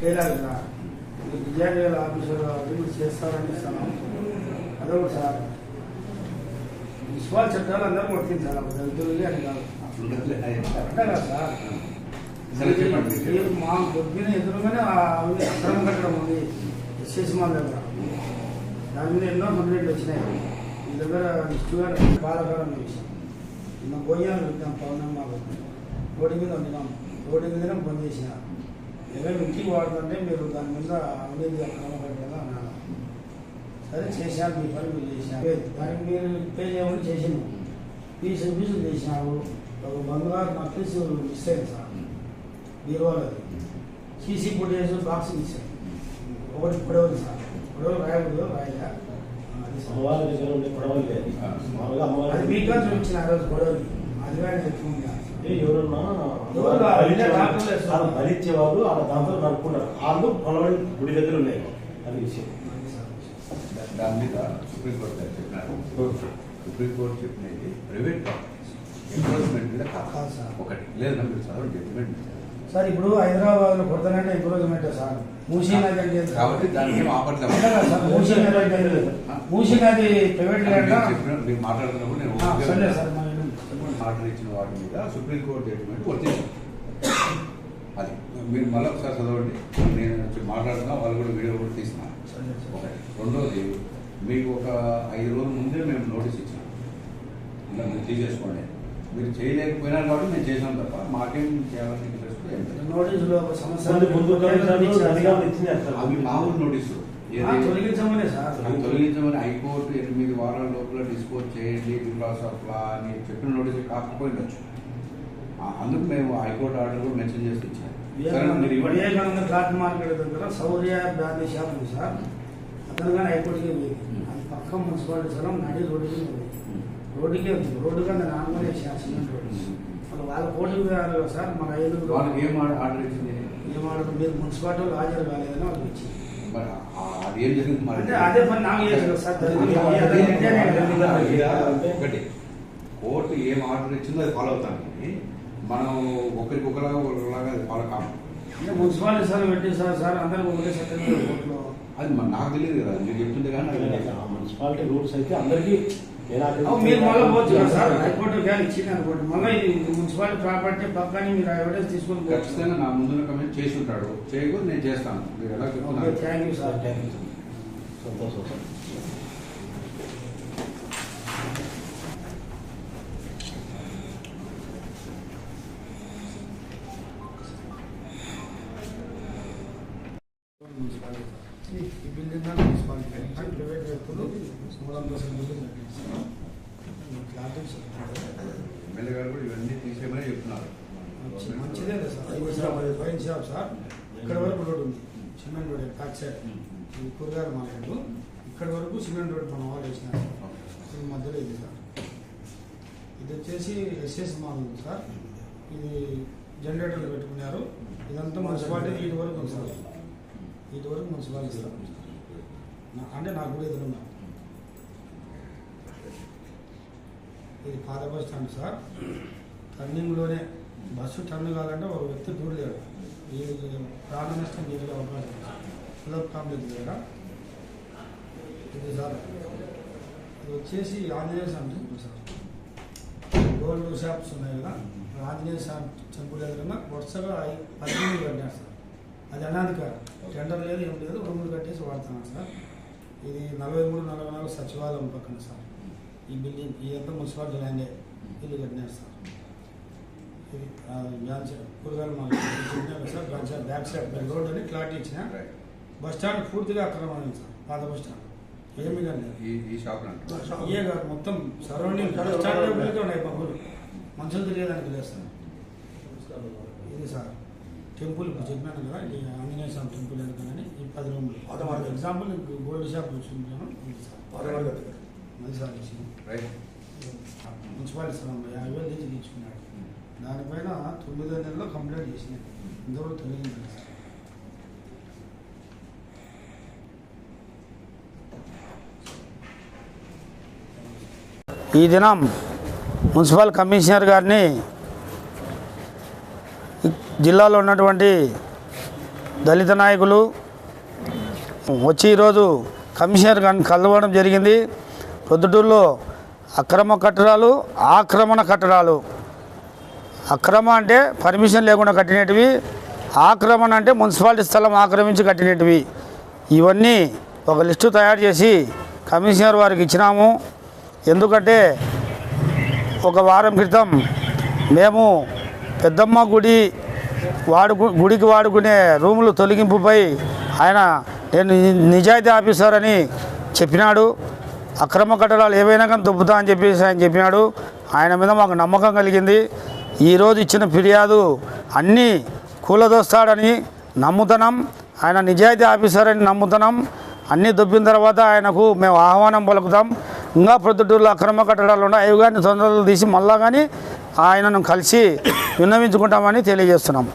చేయలేదు సార్ ఇది విజయనగర ఆఫీసర్ కాబట్టి మీరు చేస్తారని ఇస్తాను అదొకటి సార్ విశ్వాస చట్టాలు అందరూ వర్తించాలి? దళితులకి అని కాదు. అంతే కదా సార్? మా పొద్దున ఎదురుగానే అక్రమం కట్టడం ఉంది. ఎస్ఎస్ మా దగ్గర. దాని మీద ఎన్నో కంప్లైంట్లు వచ్చినాయి. మీ దగ్గర నిష్ఠుగా బాధాకరమైన విషయం నిన్న భోజనాలు పెట్టాం పౌర్ణమి రోడ్డు మీద వండినాం రోడ్డు మీదనే బంద్ చేసిన. ఎవరు ఇంటికి వాడుతుంటే మీరు దాని మీద అవినీతి అక్రమం కట్టడం అన్నాను సరే చేశాను మీ పని మీరు చేశారు. దానికి మీరు పే చేయమని చేసాను పీసు పీసులు చేసినారు ఒక బంగారు నక్లీస్ మిస్ అయింది సార్? బీరువాలది సీసీ ఫుటేజ్ బాక్స్ ఇచ్చారు ఒకటి పొడవలు సార్. పొడవలు రాయకూడదు రాయగా అది సార్. అమ్మవారి దగ్గర ఉండే గొడవలు లేదు మామూలుగా అది అమ్మవారి మీకా చూపించిన ఆ రోజు గొడవలు. అది కానీ చెప్పుకుంటా అంటే ఎవరన్నా బలిచ్చే వెళ్ళే దాంతో నడుపుకున్నారు. వాళ్ళు పొలబడి గుడి దగ్గర ఉన్నాయి. అది విషయం. దాని మీద సుప్రీంకోర్టు గారు చెప్పినారు సుప్రీంకోర్టు చెప్పినది ప్రైవేట్ ఎంక్రోచ్మెంట్ మీద కాదు. కాదు సార్. ఒకటి. లేదు మీరు చదవండి జడ్జిమెంట్ సార్ ఇప్పుడు హైదరాబాద్లో కొడతానంటే ఎంక్రోచ్మెంట్ సార్? మూసీ నది అంటే? కాబట్టి దానికి ఏం ఆపట్లేదు మూసీ నది? మూసీ నది ప్రైవేట్ ల్యాండ్ మీరు మాట్లాడుతున్నప్పుడు నేను సరే. సార్. ఆర్డర్ ఇచ్చిన వాటి మీద సుప్రీంకోర్టు జడ్జిమెంట్ వర్తించింది అది. మీరు మళ్ళీ ఒకసారి చదవండి. నేను వచ్చి మాట్లాడుతున్నా వాళ్ళు కూడా వీడియో కూడా తీసిన. ఒకటి రెండోది మీకు ఒక ఐదు రోజుల ముందే మేము నోటీస్ ఇచ్చాం ఇలా మీరు తీసేసుకోండి. మీరు చేయలేకపోయినారు కాబట్టి మేము చేసాం తప్ప మాకేం చేయాలని ఇంట్రెస్ట్. నోటీసులో అవి మామూలు నోటీసు. ఆ, తొలగించమనే హైకోర్టు ఎనిమిది వారాల లోపల డిస్పోజ్ చేయండి బికాస్ ఆఫ్ లా అని చెప్పిన నోటీస్ కాకపోయిండొచ్చు ఆ, అందుకు మేము హైకోర్టు ఆర్డర్ కూడా మెన్షన్ చేసి ఇచ్చాము వివేకానంద మార్కెట్ దగ్గర బ్రాందీ షాప్ ఉంది సార్. అతను కానీ హైకోర్టుకి అది పక్క మున్సిపాలిటీ స్థలం నడి రోడ్డుకి రోడ్డుకే ఉంది. రోడ్డు కింద నార్మల్ సిమెంట్ రోడ్డు. వాళ్ళు వాళ్ళ కోర్టుకు సార్ మన ఐదు వాళ్ళకి ఏం ఆర్డర్ ఆర్డర్ ఇచ్చింది ఏమాడు మీరు మున్సిపాలిటీ వాళ్ళు హాజరు కాలేదని వాళ్ళకి ఇచ్చింది. మరి అది ఏం జరిగింది మరి? సార్. ఒకటి. కోర్టు ఏం ఆర్డర్ ఇచ్చిందో అది ఫాలో అవుతాను కానీ మనం ఒకరికి ఒకలాగా ఒకలాగా అది ఫాలో కాము. అంటే మున్సిపాలిటీ స్థలం పెట్టి సార్ సార్ అందరికి ఒకటే కోర్టులో. అది మరి నాకు తెలియదు కదా. మీరు చెప్తుంటే కానీ మున్సిపాలిటీ రూల్స్ అయితే అందరికీ మీరు మళ్ళీ పోవచ్చు కదా సార్. హైకోర్టు కానీ ఇచ్చింది అనుకోండి. మళ్ళీ ఇది మున్సిపాలిటీ ప్రాపర్టీ పక్కని మీరు ఎవిడెన్స్ తీసుకొని ఖచ్చితంగా నా ముందున కమెంట్ చేసి ఉంటాడు చేయకూడదు నేను చేస్తాను. మీరు ఎలా thank you sir thank you సంతోషం సార్ ఈ ఈ బిల్డింగ్ అంతా మున్సిపాలిటీ. ప్రైవేట్ వ్యక్తులు మూడు వందల ఎమ్మెల్యే గారు కూడా ఇవన్నీ తీసేయమని చెప్తున్నారు. మంచి- మంచిదే కదా సార్ ఇది సార్, షాప్ సార్ ఇక్కడ వరకు రోడ్ ఉంది సిమెంట్ రోడ్ బ్యాక్ సైడ్ కూరగాయల మార్కెట్ ఇక్కడ వరకు సిమెంట్ రోడ్ మనం వాళ్ళు వేసినారు ఈ మధ్యలో ఇది సార్ ఇది వచ్చేసి ఎస్ఎస్ మాల్ ఉంది సార్ ఇది జనరేటర్లు పెట్టుకున్నారు ఇదంతా మున్సిపాలిటీ ఇటు వరకు ఉంది సార్ ఇటు వరకు మున్సిపాలిటీ సార్ అంటే నాకు కూడా ఎదురున్నా ఇది పాత బస్ స్టాండ్ సార్. టర్నింగ్లోనే బస్సు టర్న్ కావాలంటే ఒక వ్యక్తి దూరలేడు ఈ ప్రాణ నష్టం జరిగే అవకాశం ఉంది సార్. కాంప్లెక్స్ దగ్గర ఇది సార్. ఇది వచ్చేసి Anjaneya Swamy temple sir. Gold shops ఉన్నాయి కదా. ఆంజనేయ స్వామి టెంపుల్ ఎదురుగా వరుసగా పద్దెనిమిది కట్టారు సార్. అది అనాధికారం. టెండర్ లేదు ఏం లేదు. రూములు కట్టేసి వాడుతున్నాను సార్. ఇది నలభై మూడు నలభై నాలుగు సచివాలయం పక్కన సార్. ఈ బిల్డింగ్ ఈ అంతా మున్సిపాలిటీ ల్యాండే ఇల్లు కట్టినారు సార్ ఇది బ్రాంచ్ కూరగాయల sir branch back side road అని క్లారిటీ ఇచ్చిన. బస్ స్టాండ్ పూర్తిగా అక్రమమైంది సార్ పాత బస్ స్టాండ్. ఏమి కానీ ఇయే కాదు మొత్తం సరౌండింగ్ బస్ స్టాండ్ ఉన్నాయి మనుషులు తిరిగేదానికి లేదు సార్. ఇది సార్ టెంపుల్ ఇప్పుడు చెప్పినాను కదా ఇది ఆంజనేయ స్వామి టెంపుల్ ఎందుకని ఈ పది రూములు. ఎగ్జాంపుల్ గోల్డ్ షాప్ చూసుకుంటాను ఇది సార్. మంచి ఆలోచన మున్సిపాలిటీ స్థలం యాభై వేలు తెచ్చి తీసుకున్నాడు దానిపైన తొమ్మిదో నెలలో కంప్లైంట్ చేసినాయి ఇంతవరకు తొలగించాలి సార్ ఈ దినం మున్సిపల్ కమిషనర్ గారిని జిల్లాలో ఉన్నటువంటి దళిత నాయకులు వచ్చి ఈరోజు కమిషనర్ గారిని కలవడం జరిగింది. ప్రొద్దుటూరులో అక్రమ కట్టడాలు ఆక్రమణ కట్టడాలు. అక్రమ అంటే పర్మిషన్ లేకుండా కట్టినటివి ఆక్రమణ అంటే మున్సిపాలిటీ స్థలం ఆక్రమించి కట్టినటివి ఇవన్నీ ఒక లిస్టు తయారు చేసి కమిషనర్ వారికి ఇచ్చినాము. ఎందుకంటే ఒక వారం క్రితం మేము పెద్దమ్మ గుడి వాడుకు గుడికి వాడుకునే రూములు తొలగింపుపై ఆయన నేను నిజాయితీ ఆఫీసర్ అని చెప్పినాడు. అక్రమ కట్టడాలు ఏవైనా కానీ దుబ్బుతా అని చెప్పేసి ఆయన చెప్పినాడు. ఆయన మీద మాకు నమ్మకం కలిగింది. ఈరోజు ఇచ్చిన ఫిర్యాదు అన్నీ కూలదోస్తాడని నమ్ముతున్నాం ఆయన నిజాయితీ ఆఫీసర్ అని నమ్ముతున్నాం అన్నీ దొబ్బిన తర్వాత ఆయనకు మేము ఆహ్వానం పలుకుతాం. ఇంకా ప్రొద్దుటూరులో అక్రమ కట్టడాలు ఉన్నాయి. అవి కానీ తొందరలు తీసి మళ్ళా కానీ ఆయనను కలిసి విన్నవించుకుంటామని తెలియజేస్తున్నాం.